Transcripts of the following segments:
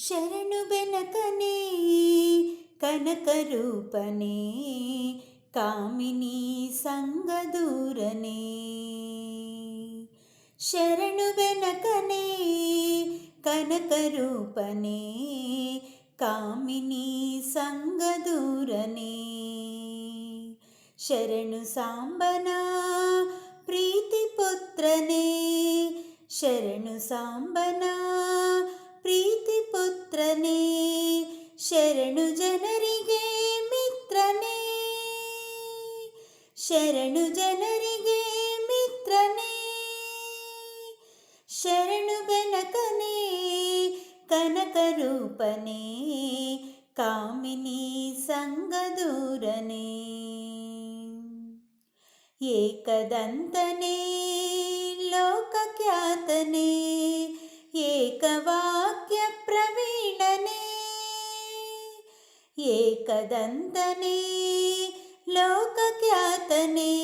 శరణు బెనకనే కనకరూపనే కామిని సంగదూరనే శరణు వెనకనే కనకరూపనే కామిని సంగదూరనే శరణు సాంబనా ప్రీతిపుత్రనే శరణు సాంబనా ಪ್ರೀತಿಪುತ್ರನೇ ಶರಣು ಜನರಿಗೆ ಮಿತ್ರನೇ ಶರಣು ಜನರಿಗೆ ಮಿತ್ರನೇ ಶರಣು ಗನಕನೇ ಕನಕರೂಪನೇ ಕಾಮಿನಿ ಸಂಗದೂರನೇ ಏಕದಂತನೇ ಲೋಕಖ್ಯಾತನೇ ఏకవాక్య ప్రవీణనే ఏకదంతనే లోకఖ్యాతనే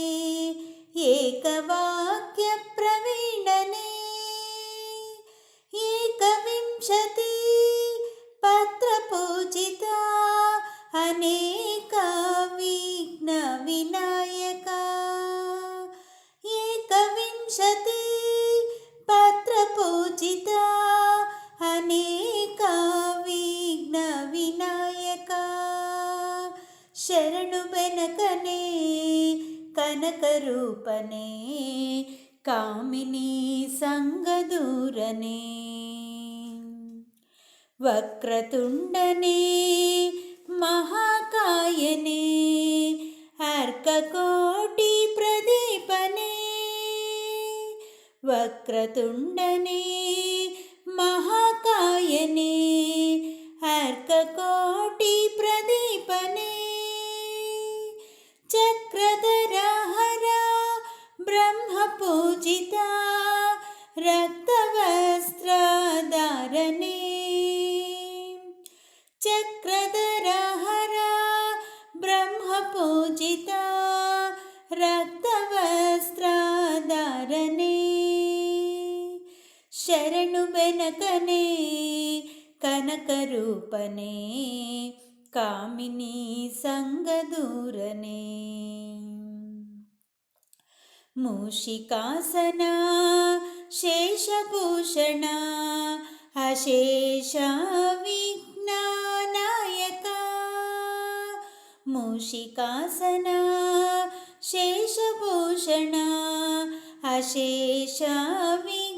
వక్రతుండనే మహాకాయనే అర్కకోటి ప్రదీపనే. వక్రతుండనే మహాకాయనే శరణు వెనకనే కనకరూపనే కామిని సంగదూరనే మూషికాసన శేషభూషణ అశేష విజ్ఞానాయక మూషికాసన శేషభూషణ అశేష విజ్ఞ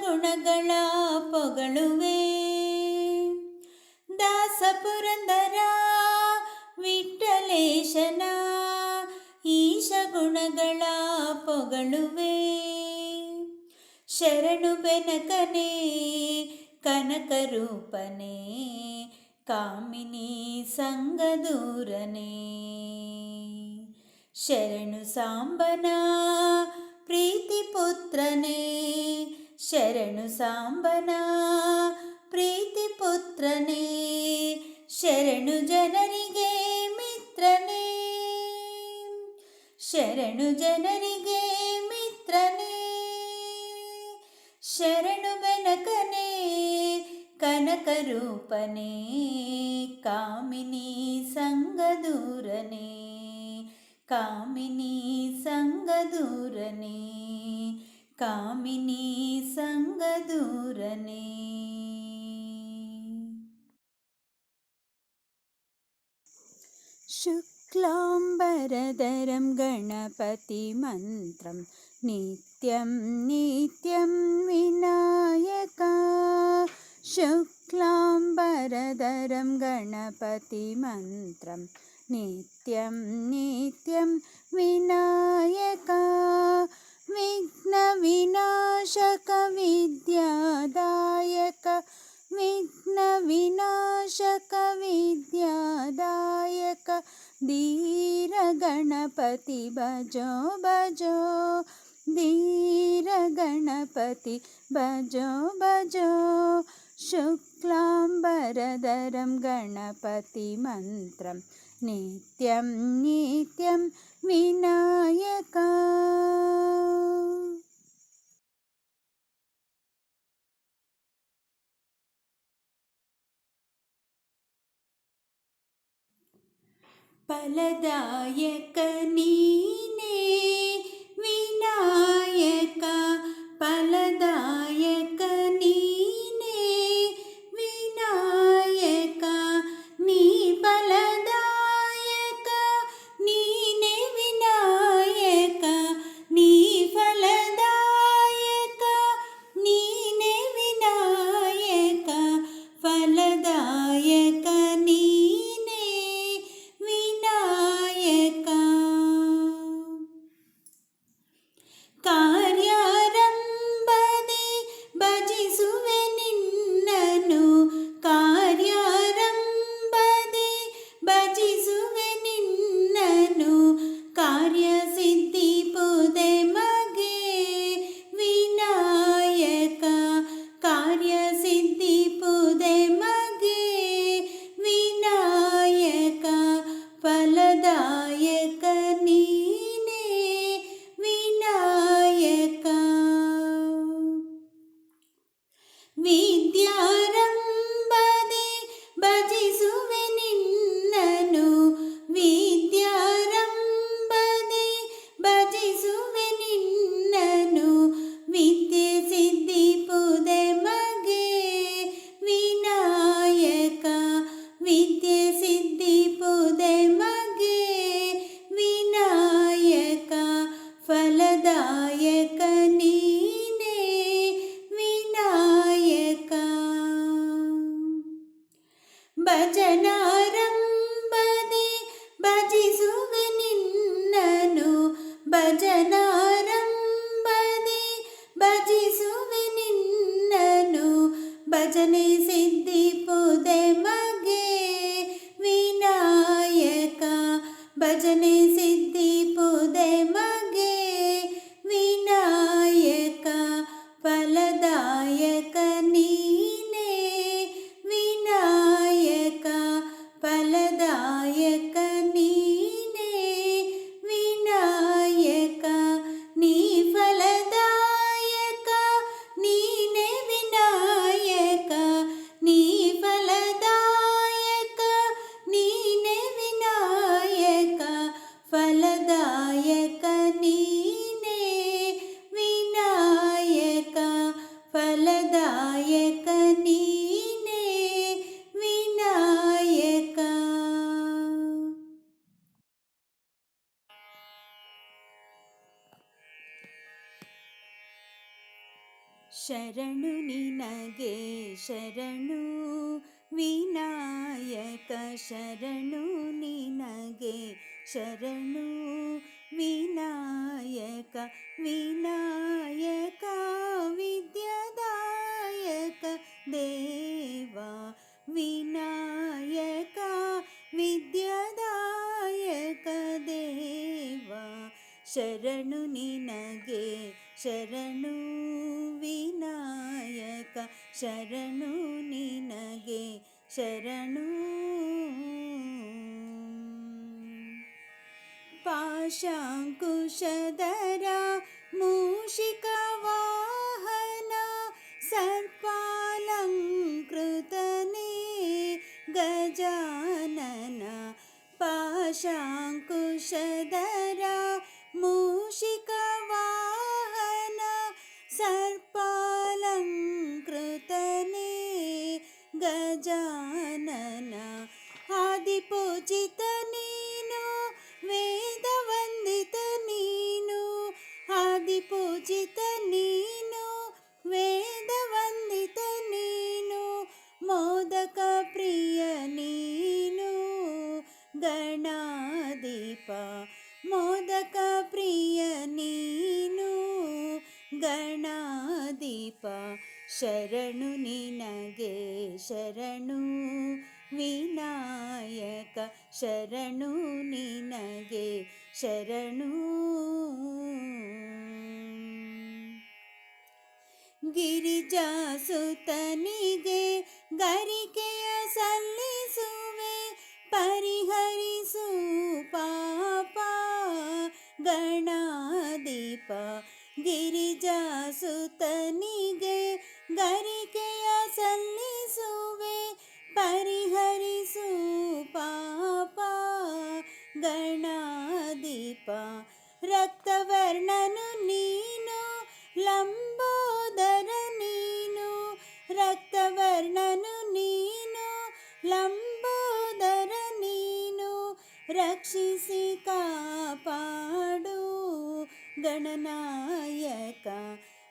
ಗುಣಗಳ ಪೊಗಳುವೆ. ದಾಸ ಪುರಂದರ ವಿಠಲೇಶನ ಈಶ ಗುಣಗಳ ಪೊಗಳುವೆ. ಶರಣು ಬೆನಕನೆ ಕನಕರೂಪನೆ ಕಾಮಿನಿ ಸಂಗದೂರನೆ ಶರಣು ಸಾಂಬನ, ಪ್ರೀತಿ ಪುತ್ರನೇ ಶರಣು ಸಾಂಬನ ಪ್ರೀತಿ ಪುತ್ರನೇ ಶರಣು ಜನರಿಗೆ ಮಿತ್ರನೇ ಶರಣು ಜನರಿಗೆ ಮಿತ್ರನೇ ಶರಣು ಬೆನಕನೇ ಕನಕರೂಪನೇ ಕಾಮಿನಿ ಸಂಗದೂರನೇ ಕಾಮಿನಿ ಸಂಗದೂರನೇ കാമിനി സംഗദൂരനേ ശുക്ലാംബരധരം ഗണപതി മന്ത്രം നിത്യം നിത്യം വിനായക. ശുക്ലാംബരധരം ഗണപതി മന്ത്രം നിത്യം നിത്യം വിനായക. विघ्नविनाशकविद्यायक विघ्नविनाशकविद्यायक धीरगणपति भजो भजो धीरगणपति भजो भजो शुक्लाम्बरधरं गणपतिमन्त्रम् నిత్యం నిత్యం వినాయక. ఫలదాయక నీనే వినాయక ఫలదాయక నీ ಶರಣು ನಿನಗೆ ಶರಣು ವಿನಾಯಕ ಶರಣು ನಿನಗೆ ಶರಣು ವಿನಾಯಕ ವಿನಾಯಕ ವಿದ್ಯದಾಯಕ ದೇವ ವಿನಾಯಕ ವಿದ್ಯದಾಯಕ ದೇವ ಶರಣು ನಿನಗೆ ಶರಣು ವಿನಾಯಕ ಶರಣು ನಿನಗೆ ಶರಣು ಪಾಶಾಂಕುಶಧರ ಮೂಷಿಕ ವಾಹನ ಸರ್ಪಾಲಂಕೃತನೇ ಗಜಾನನ ಪಾಶಾಂಕುಶಧರ ಮೂಷಿಕ ವಾಹನ சார் ಶರಣು ನಿನಗೆ ಶರಣು ವಿನಾಯಕ ಶರಣು ನಿನಗೆ ಶರಣು. ಗಿರಿಜಾಸುತನಿಗೆ ಗರಿಕೆಯ ಸಲ್ಲಿಸುವೆ ಪರಿಹರಿಸು ಪಾಪ ಗಣಾಧಿಪ. ಗಿರಿಜಾಸುತನಿಗೆ ಗರಿಕೆಯ ಸಲ್ಲಿಸುವೆ, ಪರಿಹರಿಸು ಪಾಪ ಗಣಾದೀಪ ರಕ್ತವರ್ಣನು ನೀನು, ಲಂಬೋದರ ನೀನು. ರಕ್ತವರ್ಣನು ನೀನು, ಲಂಬೋದರ ನೀನು. ರಕ್ಷಿಸಿ ಕಾಪಾಡು ಗಣನಾಯಕ.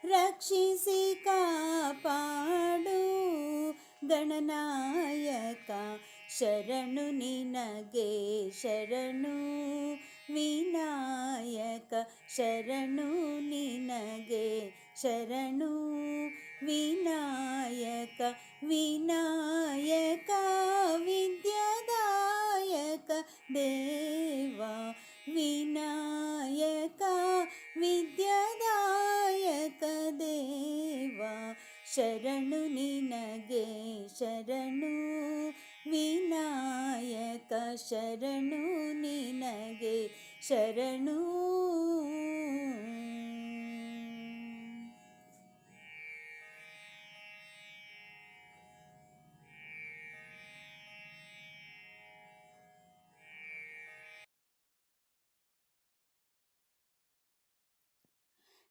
ರಕ್ಷಿಸಿ ಕಾಪಾಡು ಗಣನಾಯಕ ಶರಣು ನಿನಗೆ ಶರಣು ವಿನಾಯಕ ಶರಣು ನಿನಗೆ ಶರಣು ವಿನಾಯಕ ವಿನಾಯಕ ವಿದ್ಯಾದಾಯಕ ದೇವ ವಿನಾಯಕ ವಿದ್ಯಾದಾಯಕ ಶರಣು ನಿನಗೆ ಶರಣು ವಿನಾಯಕ ಶರಣು ನಿನಗೆ ಶರಣು.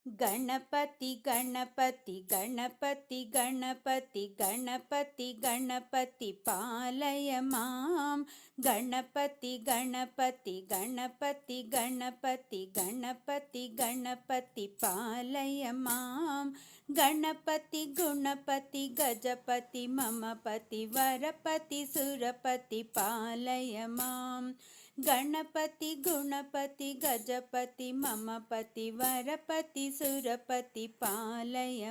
ಗಣಪತಿ ಗಣಪತಿ ಗಣಪತಿ ಗಣಪತಿ ಗಣಪತಿ ಗಣಪತಿ ಪಾಲಯ ಮಾಂ ಗಣಪತಿ ಗಣಪತಿ ಗಣಪತಿ ಗಣಪತಿ ಗಣಪತಿ ಗಣಪತಿ ಪಾಲಯ ಮಾಂ ಗಣಪತಿ ಗುಣಪತಿ ಗಜಪತಿ ಮಮಪತಿ ವರಪತಿ ಸುರಪತಿ ಪಾಲಯ ಮಾಂ గణపతి గుణపతి గజపతి మమపతి వరపతి సురపతి పాలయ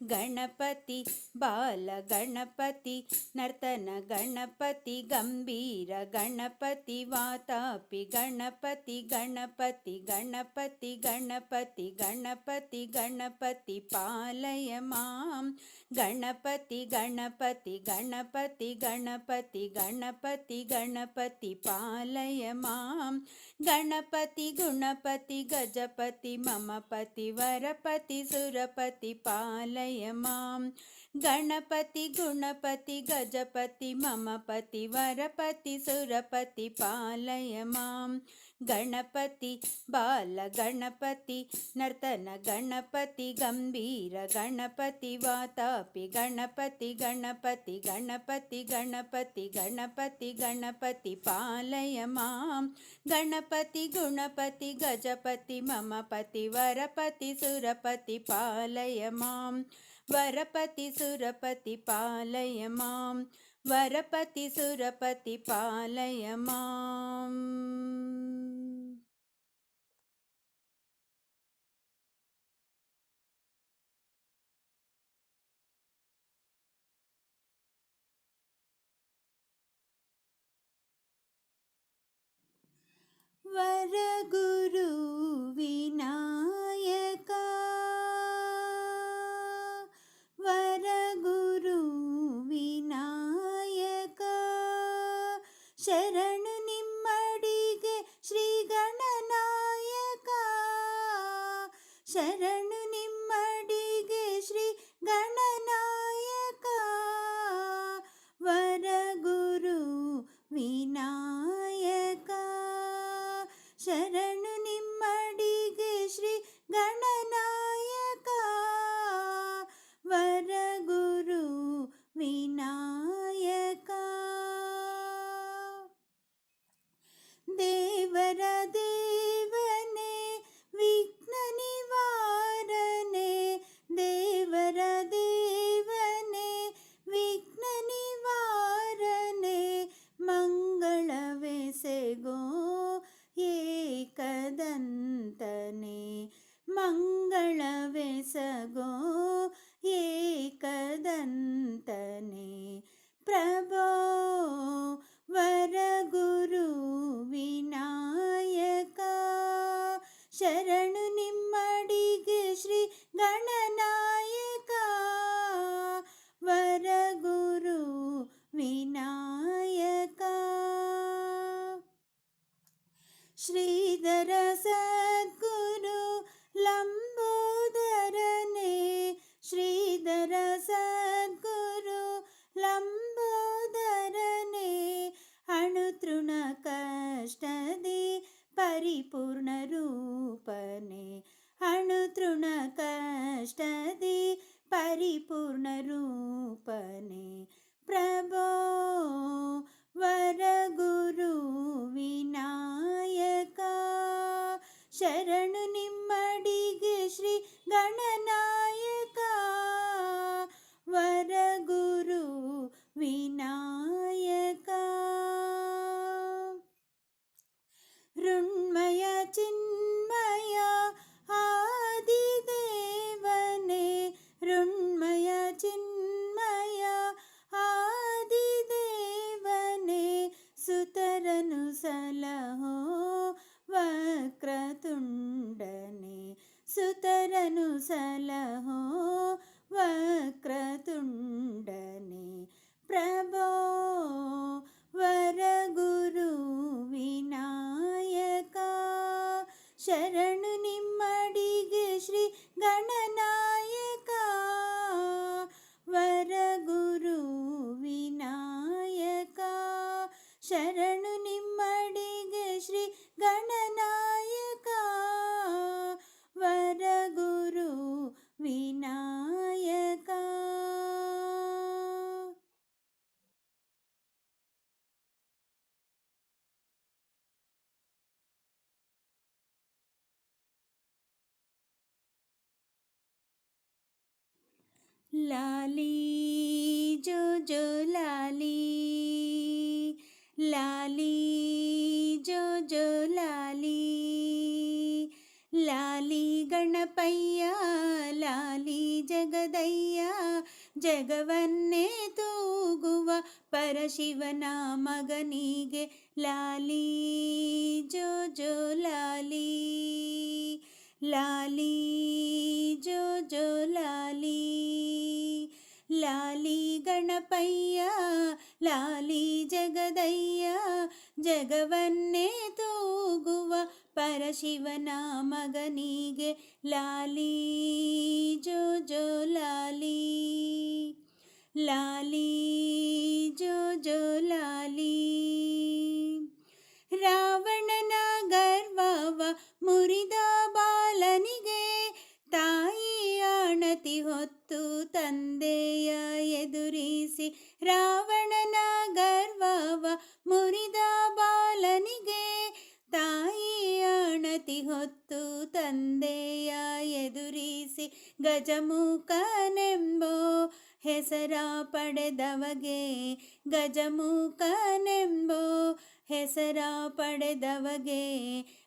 ಗಣಪತಿ ಬಾಲ ಗಣಪತಿ ನರ್ತನ ಗಣಪತಿ ಗಂಭೀರ ಗಣಪತಿ ವಾತಾಪಿ ಗಣಪತಿ ಗಣಪತಿ ಗಣಪತಿ ಗಣಪತಿ ಗಣಪತಿ ಗಣಪತಿ ಪಾಲಯ ಮಾಂ ಗಣಪತಿ ಗಣಪತಿ ಗಣಪತಿ ಗಣಪತಿ ಗಣಪತಿ ಗಣಪತಿ ಪಾಲಯ ಮಾಂ ಗಣಪತಿ ಗುಣಪತಿ ಗಜಪತಿ ಮಮಪತಿ ವರಪತಿ ಸುರಪತಿ ಪಾಲಯ స్థापय मां गणपति गुणपति गजपति ममपति वरपति सुरपति पालय मां ಗಣಪತಿ ಬಾಲ ಗಣಪತಿ ನರ್ತನ ಗಣಪತಿ ಗಂಭೀರ ಗಣಪತಿ ವಾತಾಪಿ ಗಣಪತಿ ಗಣಪತಿ ಗಣಪತಿ ಗಣಪತಿ ಗಣಪತಿ ಗಣಪತಿ ಪಾಲಯ ಮಾಂ ಗಣಪತಿ ಗುಣಪತಿ ಗಜಪತಿ ಮಮಪತಿ ವರಪತಿ ಸುರಪತಿ ಪಾಲಯ ಮಾಂ ವರಪತಿ ಸುರಪತಿ ಪಾಲಯ ಮಾಂ ವರಪತಿ ಸುರಪತಿ ಪಾಲಯ ಮಾಂ ವರಗುರು ವಿನಾಯಕ ವರಗುರು ವಿನಾಯಕ ಶರಣು ನಿಮ್ಮಡಿಗೆ ಶ್ರೀ ಗಣನಾಯಕ ಶರಣು ശരണ பிரபோ వరగురు వినాయక శరణు వక్రతుండనే సుతరను సలహో వక్రతుండనే ప్రభో వరగురు వినాయక శరణ लाली जो जो लाली लाली जो जो लाली लाली गणपय्या लाली जगदय्या जगवन्ने तूगुव परशिवನ ಮಗನಿಗೆ ಲಾಲಿ ಜೋ ಜೋ ಲಾಲಿ ಲಾಲಿ ಜಗವನ್ನೇ ತೂಗುವ ಪರಶಿವನ ಮಗನಿಗೆ ಲಾಲಿ, ಜೋ ಜೋ, ಲಾಲಿ. ಲಾಲಿ, ಜೋ ಜೋ, ಲಾಲಿ. ರಾವಣನ ಗರ್ವವ ಮುರಿದ ಬಾಲನಿಗೆ ತಾಯಿ ಅಣತಿ ಹೊತ್ತು ತಂದೆಯ ಎದುರಿಸಿ ರಾವಣ ತಂದೆಯ ಎದುರಿಸಿ ಗಜಮುಖನೆಂಬೋ ಹೆಸರ ಪಡೆದವಗೆ ಗಜಮುಖನೆಂಬೋ ಹೆಸರ ಪಡೆದವಗೆ,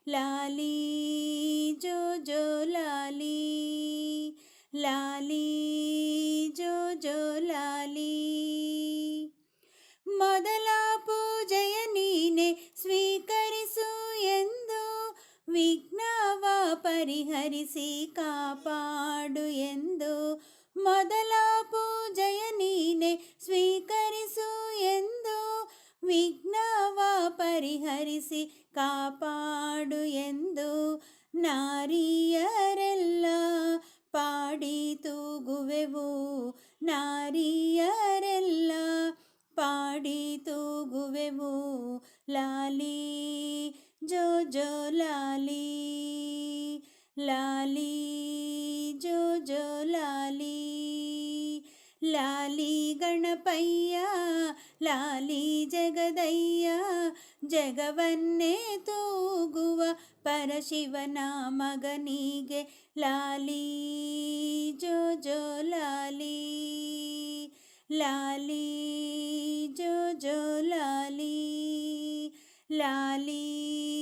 ಲಾಲಿ ಜೋ ಜೋ ಲಾಲಿ ಲಾಲಿ ಜೋ ಜೋ ಲಾಲಿ. ಮೊದಲ ಪೂಜೆಯ ನೀನೆ ಸ್ವೀಕರಿಸು ಎಂದು ವಿಘ್ನವ ಪರಿಹರಿಸಿ ಕಾಪಾಡು ಎಂದು ಮೊದಲ ಪೂಜೆಯ ನೀನೆ ಸ್ವೀಕರಿಸು ಎಂದು ವಿಘ್ನವ ಪರಿಹರಿಸಿ ಕಾಪಾಡು ಎಂದು ನಾರಿಯರೆಲ್ಲ ಪಾಡಿ ತೂಗುವೆವು. ನಾರಿಯರೆಲ್ಲ ಪಾಡಿ ತೂಗುವೆವು. ಲಾಲಿ ಜೋ ಜೋ ಲಾಲಿ ಲಾಲಿ ಜೋ ಜೋ ಲಾಲಿ లాలి గణపయ్య లాలి జగదయ్య ಜಗವನ್ನೇ ತೂಗುವ ಪರಶಿವನ ಮಗನಿಗೆ ಲಾಲಿ ಜೋ ಜೋ ಲಾಲಿ ಲಾಲಿ ಜೋ ಜೋ ಲಾಲಿ ലാലീ